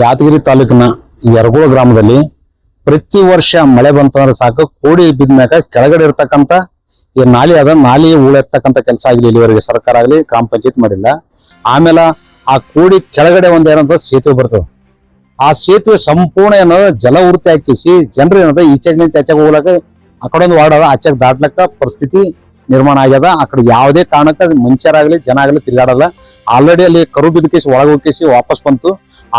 ಯಾದಗಿರಿ ತಾಲೂಕಿನ ಯರಗೋಳ ಗ್ರಾಮದಲ್ಲಿ ಪ್ರತಿ ವರ್ಷ ಮಳೆ ಬಂತಂದ್ರೆ ಸಾಕು. ಕೋಡಿ ಬಿದ್ಮ್ಯಾಗ ಕೆಳಗಡೆ ಇರ್ತಕ್ಕಂತ ಈ ನಾಲಿ ಅದ. ನಾಲಿ ಉಳೆತ್ತಕ್ಕಂತ ಕೆಲಸ ಆಗಲಿ ಇಲ್ಲಿವರೆಗೆ ಸರ್ಕಾರ ಆಗಲಿ, ಗ್ರಾಮ ಪಂಚಾಯತ್ ಮಾಡಿಲ್ಲ. ಆಮೇಲೆ ಆ ಕೋಡಿ ಕೆಳಗಡೆ ಒಂದು ಏನಂತ ಸೇತುವೆ ಬರ್ತದೆ. ಆ ಸೇತುವೆ ಸಂಪೂರ್ಣ ಏನದ? ಜಲವೃತ್ತಿ ಹಾಕಿಸಿ ಜನರು ಏನದ? ಈಚೆಗ್ಲಿಂದ ಆಚೆಗೆ ಹೋಗ್ಲಕ್ಕ ಆ ಕಡೆ ಒಂದು ವಾರ್ಡ್ ಅದ. ಆಚೆಗೆ ದಾಟ್ಲಕ್ಕ ಪರಿಸ್ಥಿತಿ ನಿರ್ಮಾಣ ಆಗ್ಯದ. ಆ ಕಡೆ ಯಾವುದೇ ಕಾರಣಕ್ಕ ಮನುಷ್ಯರಾಗ್ಲಿ, ಜನ ಆಗಲಿ ತಿರುಗಾಡಲ್ಲ. ಆಲ್ರೆಡಿ ಅಲ್ಲಿ ಕರು ಬಿದ್ಕೇಸಿ ಒಳಗೆ ಹೋಗಿಸಿ ವಾಪಸ್ ಬಂತು.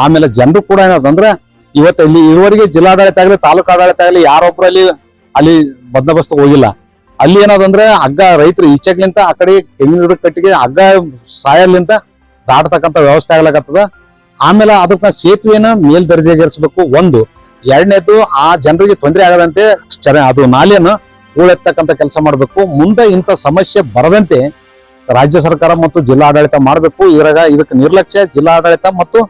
ಆಮೇಲೆ ಜನರು ಕೂಡ ಏನದಂದ್ರೆ ಇವತ್ತು ಇಲ್ಲಿ ಜಿಲ್ಲಾ ಜಿಲ್ಲಾಡಳಿತ ಆಗಲಿ, ತಾಲೂಕು ಆಡಳಿತ ಆಗಲಿ, ಯಾರೊಬ್ರು ಅಲ್ಲಿ ಅಲ್ಲಿ ಬಂದೋಬಸ್ತ್ ಹೋಗಿಲ್ಲ. ಅಲ್ಲಿ ಏನದಂದ್ರೆ ಹಗ್ಗ ರೈತರು ಈಚೆಗ್ಲಿಂತ ಆ ಕಡೆ ತೆಂಗಿನ ಕಟ್ಟಿಗೆ ಹಗ್ಗ ಸಾಯಲ್ಲಿಂತ ದಾಟತಕ್ಕಂಥ ವ್ಯವಸ್ಥೆ ಆಗ್ಲಕತ್ತದ. ಆಮೇಲೆ ಅದಕ್ಕ ಸೇತುವೆನ ಮೇಲ್ದರ್ಜೆಗೇರಿಸಬೇಕು ಒಂದು. ಎರಡನೇದು ಆ ಜನರಿಗೆ ತೊಂದರೆ ಆಗದಂತೆ ಅದು ನಾಲೆಯನ್ನು ಹೂಳೆತ್ತಕ್ಕಂಥ ಕೆಲಸ ಮಾಡಬೇಕು. ಮುಂದೆ ಇಂಥ ಸಮಸ್ಯೆ ಬರದಂತೆ ರಾಜ್ಯ ಸರ್ಕಾರ ಮತ್ತು ಜಿಲ್ಲಾಡಳಿತ ಮಾಡಬೇಕು. ಇದ್ರಾಗ ಇದಕ್ಕೆ ನಿರ್ಲಕ್ಷ್ಯ ಜಿಲ್ಲಾಡಳಿತ ಮತ್ತು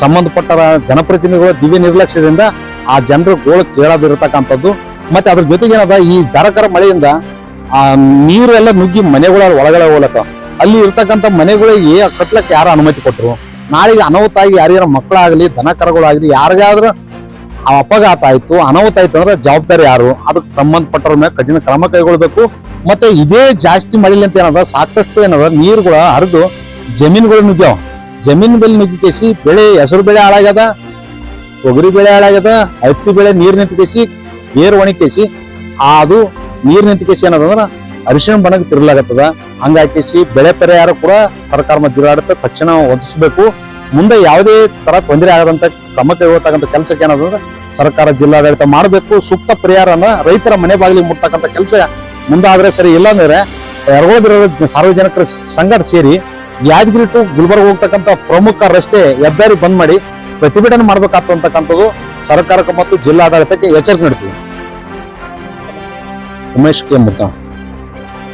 ಸಂಬಂಧಪಟ್ಟ ಜನಪ್ರತಿನಿಧಿಗಳು ದಿವ್ಯ ನಿರ್ಲಕ್ಷ್ಯದಿಂದ ಆ ಜನರು ಗೋಳು ಕೇಳದಿರತಕ್ಕಂಥದ್ದು. ಮತ್ತೆ ಅದ್ರ ಜೊತೆಗೆ ಏನದ ಈ ಧಾರಕರ ಮಳೆಯಿಂದ ಆ ನೀರು ಎಲ್ಲ ನುಗ್ಗಿ ಮನೆಗಳ ಒಳಗಡೆ ಹೋಗ್ಲಕ್ಕ. ಅಲ್ಲಿ ಇರ್ತಕ್ಕಂಥ ಮನೆಗಳಿಗೆ ಕಟ್ಲಕ್ಕೆ ಯಾರು ಅನುಮತಿ ಕೊಟ್ಟರು ನಾಳೆಗೆ ಅನಾಹುತ ಆಗಿ ಯಾರ್ಯಾರ ಮಕ್ಕಳಾಗಲಿ ದನ ಕರಗಳಾಗಲಿ ಯಾರಿಗಾದ್ರೂ ಆ ಅಪಘಾತ ಆಯ್ತು, ಅನಾಹುತ ಆಯ್ತು ಅಂದ್ರೆ ಜವಾಬ್ದಾರಿ ಯಾರು? ಅದಕ್ಕೆ ಸಂಬಂಧಪಟ್ಟವ್ರ ಮೇಲೆ ಕಠಿಣ ಕ್ರಮ ಕೈಗೊಳ್ಬೇಕು. ಮತ್ತೆ ಇದೇ ಜಾಸ್ತಿ ಮಳೆಲಿ ಅಂತ ಏನದ, ಸಾಕಷ್ಟು ಏನದ, ನೀರುಗಳ ಹರಿದು ಜಮೀನುಗಳು ನುಗ್ಗ್ಯಾವ. ಜಮೀನ್ ಬೆಲೆ ನುಗ್ಗಿಕೇಸಿ ಬೆಳೆ, ಹೆಸರು ಬೆಳೆ ಹಾಳಾಗ್ಯದ, ತೊಗರಿ ಬೆಳೆ ಹಾಳಾಗ್ಯದ ಹತ್ತಿ ಬೆಳೆ ನೀರ್ ನಿಂತ್ಕೇಸಿ ಬೇರು ಒಣಕೇಸಿ ಅದು ನೀರ್ ನಿಂತ್ಕೇಸಿ ಏನದಂದ್ರ ಅರಿಶಿಣ ಬಣ್ಣಕ್ಕೆ ತಿರ್ಲಾಗತ್ತದ. ಹಂಗಾಕೇಸಿ ಬೆಳೆ ಪರಿಹಾರ ಕೂಡ ಸರ್ಕಾರ ಜಿಲ್ಲಾಡಳಿತ ತಕ್ಷಣ ಒದಗಿಸಬೇಕು ಮುಂದೆ ಯಾವುದೇ ತರ ತೊಂದರೆ ಆಗದಂತ ಕ್ರಮ ಕೈಗೊಳ್ತಕ್ಕಂಥ ಕೆಲಸಕ್ಕೆ ಏನದಂದ್ರೆ ಸರ್ಕಾರ ಜಿಲ್ಲಾಡಳಿತ ಮಾಡಬೇಕು. ಸೂಕ್ತ ಪರಿಹಾರನ ರೈತರ ಮನೆ ಬಾಗಿಲಿಗೆ ಮುಟ್ಟತಕ್ಕಂಥ ಕೆಲಸ ಮುಂದಾದ್ರೆ ಸರಿ ಇಲ್ಲ ಅಂದ್ರೆ ಸಾರ್ವಜನಿಕರ ಸಂಘಟ ಸೇರಿ ಯಾದಗಿರಿ ಟು ಗುಲ್ಬರ್ಗ ಹೋಗ್ತಕ್ಕಂಥ ಪ್ರಮುಖ ರಸ್ತೆ ಹೆದ್ದಾರಿ ಬಂದ್ ಮಾಡಿ ಪ್ರತಿಭಟನೆ ಮಾಡ್ಬೇಕಾಗ್ತಕ್ಕಂಥದ್ದು ಸರ್ಕಾರಕ್ಕೆ ಮತ್ತು ಜಿಲ್ಲಾಡಳಿತಕ್ಕೆ ಎಚ್ಚರಿಕೆ ನೀಡ್ತೀವಿ. ಉಮೇಶ್ ಕೆ ಮುತ್ತ